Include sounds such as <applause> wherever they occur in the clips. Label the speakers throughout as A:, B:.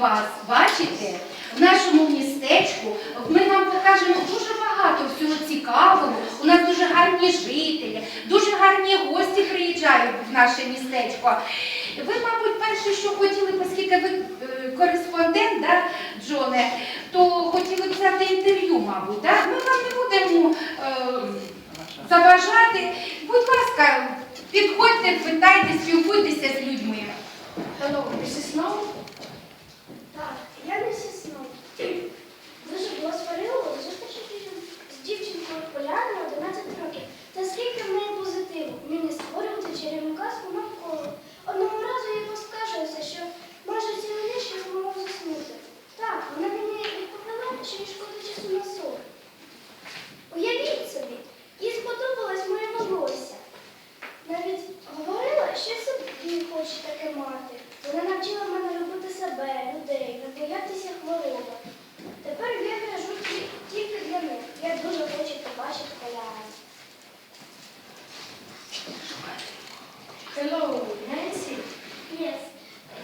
A: вас, бачите, в нашому містечку ми вам покажемо дуже багато всього цікавого. У нас дуже гарні жителі, дуже гарні гості приїжджають в наше містечко. Ви, мабуть, перше, що хотіли, оскільки ви е, кореспондент, да, Джоне, то хотіли взяти інтерв'ю, мабуть. Да? Ми вам не будемо е, заважати. Будь ласка, підходьте, питайте, спілкуйтеся з людьми.
B: Hello, Mrs. Snow.
C: Так, я не сіснув. Дуже було сварливо зустрічатися з дівчинкою Поляною 11 років. Та скільки в неї позитиву, вміння створювати чарівну казку навколо. Одного разу я поскаржилася, що майже цілу ніч я не можу заснути. Так, вона мені відповіла, що їй шкода часу на сон. Уявіть собі, їй сподобалось моє волосся. Навіть говорила, що собі хоче таке мати. Вона навчила мене любити себе, людей, не боятися хвороби. Тепер я в'яжу ті- тільки для них. Я дуже хочу побачити поляну.
B: Hello, Nancy.
C: Yes.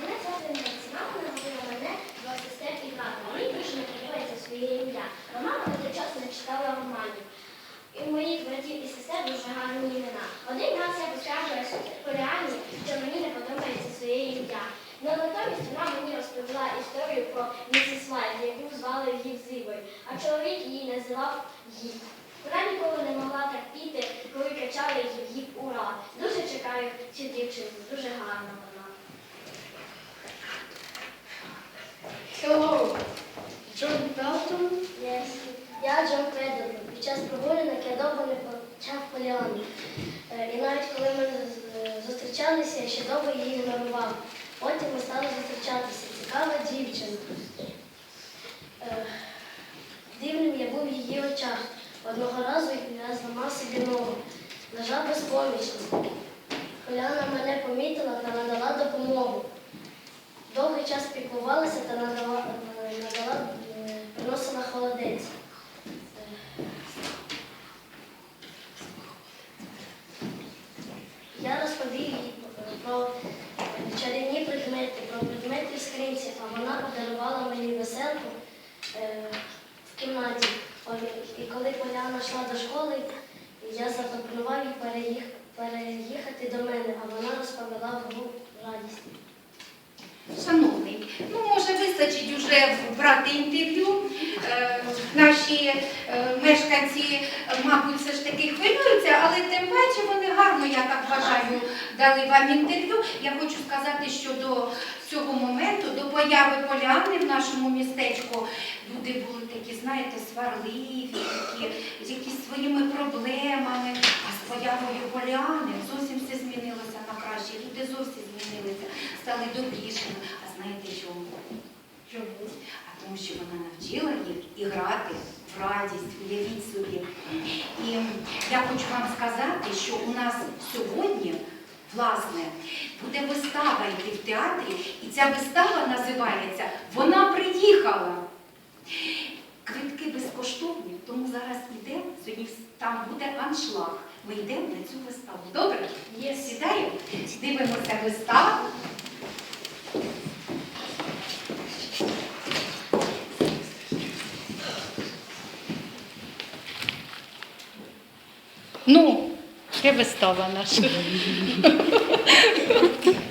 C: Мене звати Ненсі. Мама навчила мене до сестер і брата. Мені дуже не подобається своє ім'я. Бо мама на той час не читала романів. І у моїх братів і сестер дуже гарні імена. Один раз я поскаржилася Поліані, що мені не подобається своє ім'я. Но натомість вона мені розповіла історію про місіс Вайт, яку звали Гів Зівою, а чоловік її називав Гіп. Вона ніколи не могла терпіти, коли кричали її Гіп Ура. Дуже чекаю цю дівчинку, дуже гарна вона.
B: Hello, John Dalton.
C: Yes. Я Джон Педерсон. Під час прогулянок я довго не почав Поліану. Е, І навіть коли ми зустрічалися, я ще довго її ігнорував. Потім ми стали зустрічатися. Цікава дівчинка. Дивним я був в її очах. Одного разу я зламав собі ногу. Лежав безпомічно. Поляна мене помітила та надала допомогу. Довгий час піклувалася та надала, надала е, приносила холодець. Е, Я розповів їй е, про чарівні предмети, про предмети в скринці, а вона подарувала мені веселку е, в Ой, І коли Поляна йшла до школи, я запропонував їй переїх- переїхати до мене, а вона розповіла про радість.
A: Шановний, ну може вистачить уже брати інтерв'ю. Е, наші е, мешканці, мабуть, все ж таки хвилюються, але тим паче вони гарно, я так вважаю, дали вам інтерв'ю. Я хочу сказати, що до цього моменту, до появи поляни в нашому містечку, люди були такі, знаєте, сварливі, такі, якісь своїми проблемами. А з появою поляни зовсім все змінилося на краще. Люди зовсім змінилися, стали добрішими. А знаєте чому?
B: Чому?
A: А тому що вона навчила їх і грати радість, уявіть собі. І я хочу вам сказати, що у нас сьогодні, власне, буде вистава йти в театрі, і ця вистава називається Вона приїхала. Квитки безкоштовні, тому зараз йдемо, сьогодні там буде аншлаг. Ми йдемо на цю виставу. Добре?
B: Є.
A: Сідаємо, дивимося виставу. Ну, де вистава наша? <laughs>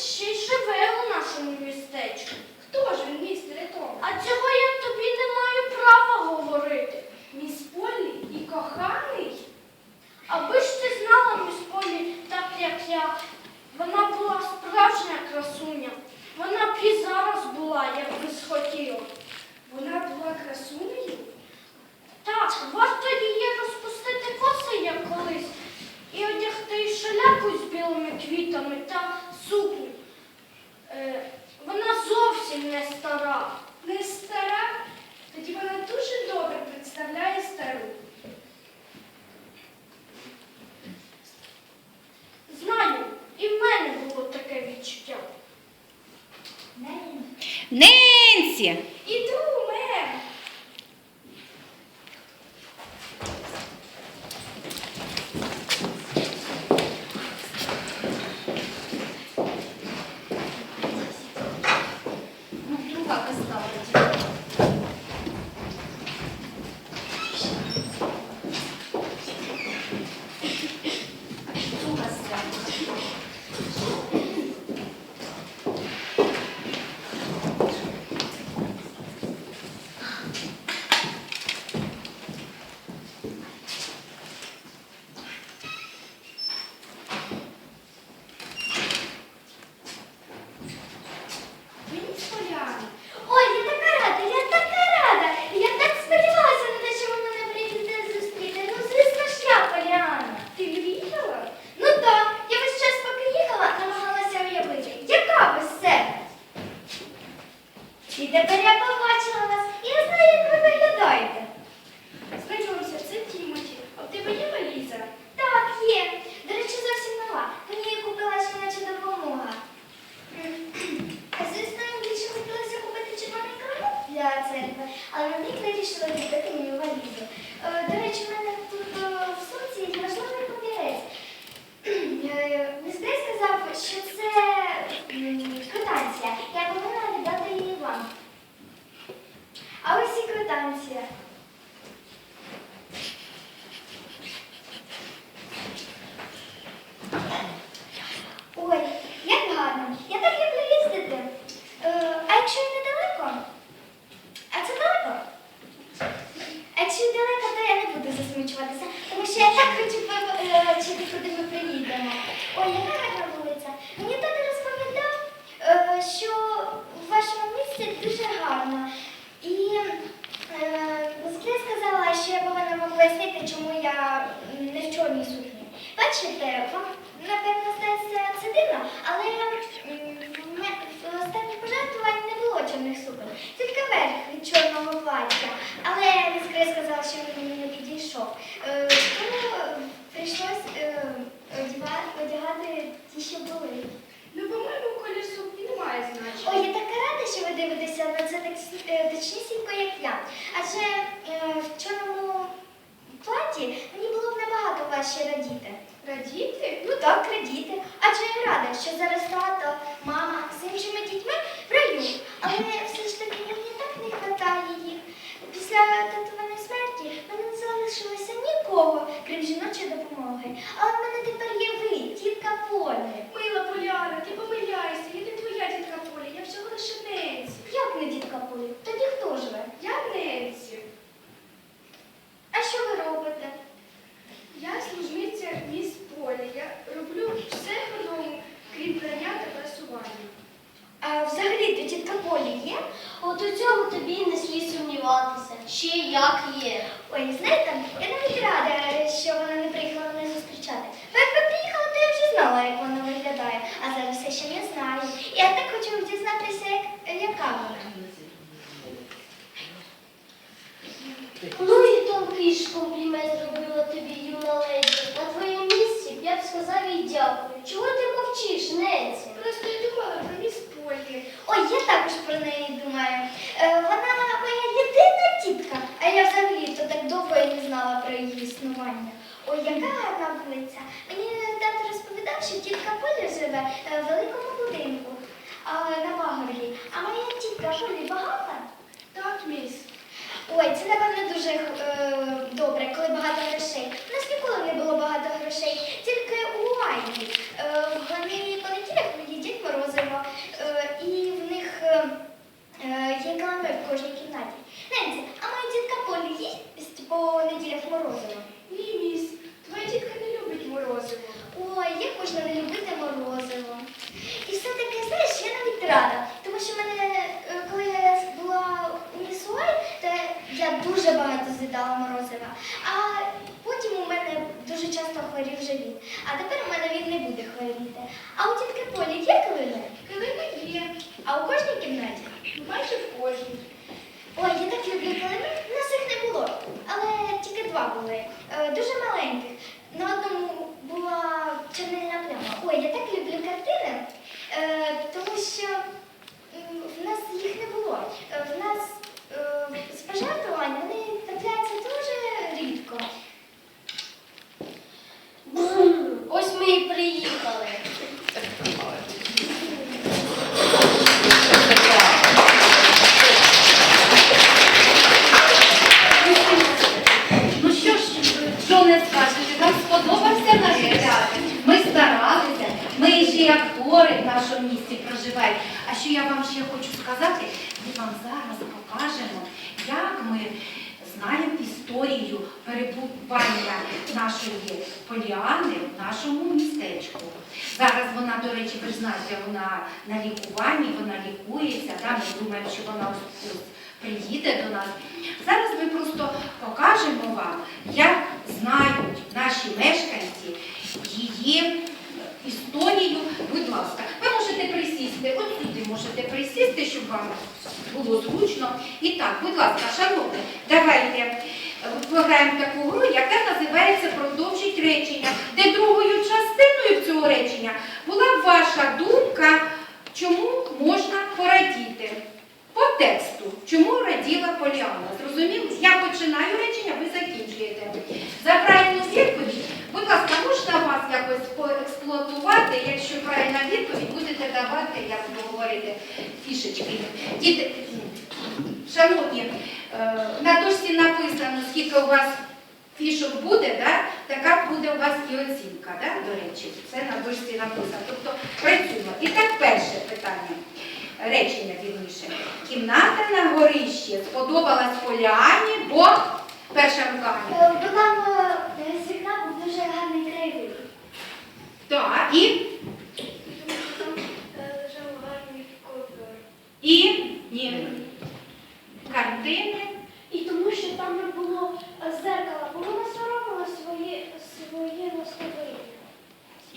C: ще й живе у нашому містечку. Хто ж він, містере Том? А чого я
D: Бачите, вам напевно здається це дивно, але в останніх пожертвувань не було чорних суконь, тільки верх від чорного плаття. Але Москва сказала, що він не підійшов. Е, Тому прийшлось е, одягати ті, що були.
B: Ну, по-моєму, колір сукні не має значення.
D: Ой, я така рада, що ви дивитеся на це так е, точнісінько, як я. Адже в чорному платі мені було б набагато важче радіти.
B: Радіти?
D: Ну так, радіти. Адже я рада, що зараз тато, мама з іншими дітьми в раю. Але все ж таки мені так не вистачає їх. Після татованої смерті в мене не залишилося нікого, крім жіночої допомоги. Але в мене тепер є ви, тітка Полі.
B: Мила Поляна, ти помиляєшся, я не твоя дітка Поля, я всього лише Ненсі.
D: Як не тітка Полі? Тоді хто ж ви?
B: Я Ненсі.
D: А що ви робите?
B: Я служниця міс Полі. Я роблю все по дому, крім прання та прасування.
D: А взагалі то тітка Полі є?
E: От у цьому тобі й не слід сумніватися. Ще як є.
D: Ой, знаєте, я навіть рада, що вона не приїхала мене зустрічати. Бо якби приїхала, то я вже знала, як вона виглядає. А зараз все ще не знаю. І я так хочу дізнатися, як, яка вона.
E: Ну і тонкий ж комплімент зробила тобі юна леді. На твоєму місці б я б сказав їй дякую. Чого ти мовчиш, Ненці?
B: Просто я думала про міс Полі.
D: Ой, я також про неї думаю. Е, вона моя єдина тітка, а я взагалі то так довго і не знала про її існування. Ой, яка гарна вулиця. Мені тато розповідав, що тітка Поля живе е, в великому будинку на Вагорі. А моя тітка Полі багата.
B: Так, міс.
D: Ой, це напевно дуже е, добре, коли багато грошей. У нас ніколи не було багато грошей, тільки у. Е, вони по неділях їдять морозиво, е, і в них е, е, є каламер в кожній кімнаті. Ненці, а моя тітка Полі їсть по неділях морозиво.
B: Ні, міс. Твоя дітка не любить морозиво.
D: Ой, як можна не любити морозиво. І все-таки, знаєш, я навіть рада, тому що мене, е, коли я була у Місуай, то я дуже багато з'їдала морозива. А потім у мене дуже часто хворів живіт. А тепер у мене він не буде хворіти. А у тітки Полі є килими?
B: Килими є.
D: А у кожній кімнаті?
B: Майже в кожній.
D: Ой, я так люблю килими. У нас їх не було, але тільки два були. Е, Дуже маленьких. На одному була чорнильна пляма. Ой, я так люблю картини, е, тому що м, в нас їх не було. Е, В нас е, з пожертвувань вони трапляються дуже рідко.
E: Бзм. Ось ми і приїхали.
A: Ну що ж, що не скажете, вам сподобався наш театр? Ми старалися, ми ще й в нашому місті проживають. А що я вам ще хочу сказати, ми вам зараз покажемо, як ми знаємо історію перебування нашої Поліани в нашому містечку. Зараз вона, до речі, знаєте, вона на лікуванні, вона лікується, да? ми думаємо, що вона приїде до нас. Зараз ми просто покажемо вам, як знають наші мешканці її історію. Будь ласка, ви можете присісти, от сюди можете присісти, щоб вам було зручно. І так, будь ласка, шановне, давайте е, таку гру, яка називається Продовжить речення, де другою частиною цього речення була ваша думка, чому можна порадіти. По тексту, чому раділа Поліана? Зрозуміло? Я починаю речення, ви закінчуєте. За правильну відповідь, будь ласка, можна вас якось поексплуатувати, якщо правильна відповідь, будете давати, як ви говорите, фішечки. Діти, шановні, е, на дошці написано, скільки у вас фішок буде, да? така буде у вас і оцінка, да? до речі. Це на дошці написано. Тобто працюємо. І так перше питання. Речення вірніше. Кімната на горищі сподобалась Поліані, бо перша рука.
E: Е, е, з вікна був дуже гарний краєвид.
A: Так, і,
B: Там е, лежав гарний ковер.
A: і, ні. Картини.
D: І тому, що там не було зеркала, бо вона соромила своє, своє наставлення.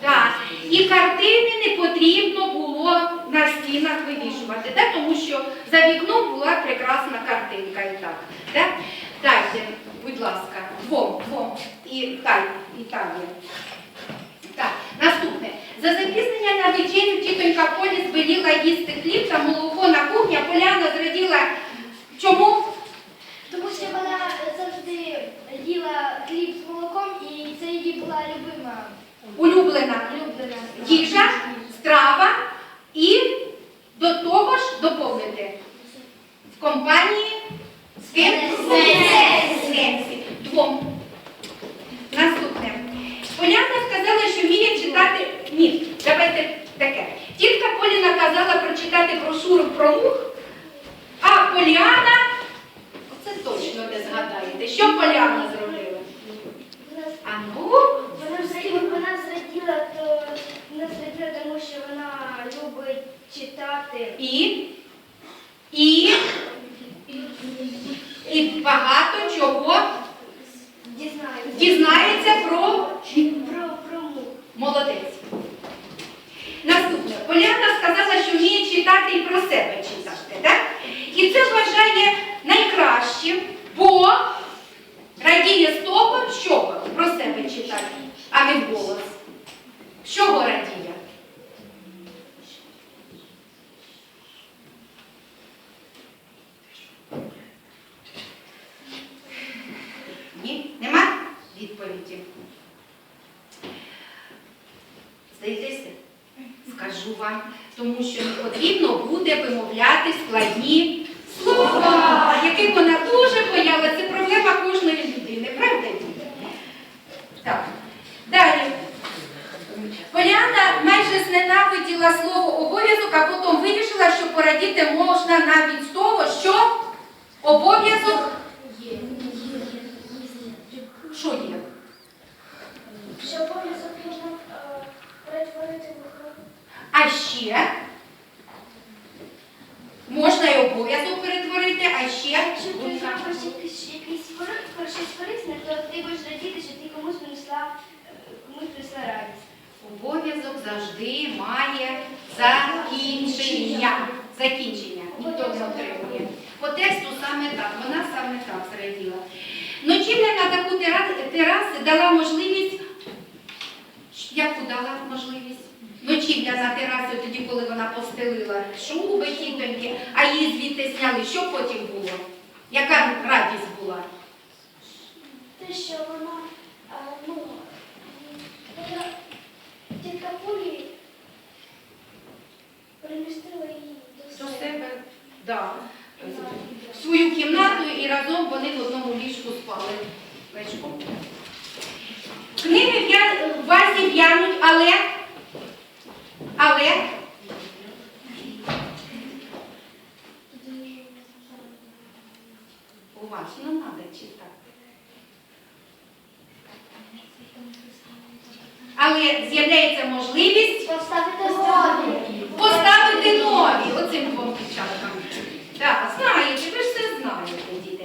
A: Так. І картини не потрібно було на стінах вивішувати, да? тому що за вікном була прекрасна картинка і так. Да? Дайте, будь ласка, двом, двом. І тай, і там є. Так, наступне. За запізнення на вечерю тітонька Полі звеліла їсти хліб та молоко на кухні, а Поляна зраділа. Чому?
E: Тому що вона завжди їла хліб з молоком, і це її була любима.
A: Улюблена.
E: Улюблена.
A: їжа, страва і до того ж доповнити в компанії з ким?
E: З
A: З Кенсі. Двом. Наступне. Поляна сказала, що вміє читати. Ні, давайте таке. Тітка Поліна прочитати брошуру про мух, а Поліана, оце точно не згадаєте. Що Поляна зробила?
E: Вона,
A: А ну,
E: вона зраділа, вона зраділа, то не зраділа, тому що вона любить читати.
A: і, і, і багато чого
E: Дізнається.
A: Про,
E: про мух.
A: молодець. Наступне. Поляна сказала, що вміє читати і про себе читати. Так? І це вважає найкращим, бо радіє з того, що про себе читати, а вголос. З чого радіє? Ні? Нема відповіді. Здаєтеся? Вам, тому що потрібно буде вимовляти складні слова, яких вона дуже боялася. Це проблема кожної людини, правда? Так. Далі. Поляна майже зненавиділа слово обов'язок, а потім вирішила, що порадіти можна навіть з того, що обов'язок є?
E: Що обов'язок можна е, перетворити в гру.
A: А ще можна і обов'язок перетворити, а ще
E: Якщо ти зробиш якийсь, якийсь кори- про щось корисне, то ти будеш радіти, що ти комусь принесла, е, комусь принесла радість.
A: обов'язок завжди має закінчення. Закінчення. Ніхто не отримує. По тексту саме так, вона саме так зраділа. Ночівля на таку тера- терасу дала можливість. Яку дала можливість? Ночівля на терасі тоді, коли вона постелила шуби тітоньки, а її звідти зняли. Що потім було? Яка радість була?
E: Те, що вона, е, ну, вона, тітка Полі перемістила її до
A: До
E: себе.
A: да. в свою кімнату і разом вони в одному ліжку спали. Книги в'я- в вазі в'януть, але, але уважно треба читати. Але з'являється можливість
E: Поставити нові.
A: Поставити нові оцим двом дівчаткам. Так, знаєте, ви ж все знаєте, діти.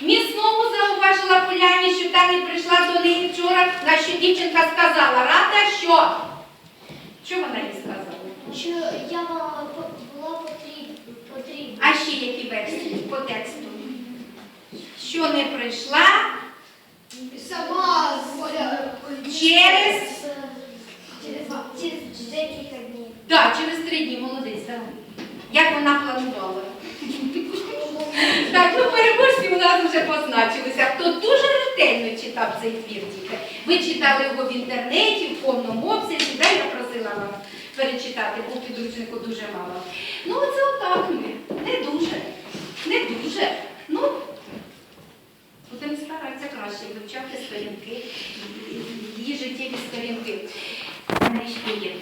A: Міс знову зауважила Поляні, що та не прийшла до неї вчора, на що дівчинка сказала, рада, що? Що вона їй сказала?
E: Що я вам була потрібна.
A: А ще які версії по тексту? Що не прийшла
B: Сама
E: через. Через, декілька днів.
A: Так, через три дні, молодець, давай. Як вона планувала. Так, ну переможці у нас вже позначилися. Хто дуже ретельно читав цей твір тільки. Ви читали його в інтернеті, в повному обсязі, да, я просила вам перечитати, бо підручнику дуже мало. Ну, оце отак ми. Не дуже. Не дуже. Ну, будемо старатися краще вивчати сторінки, її життєві сторінки.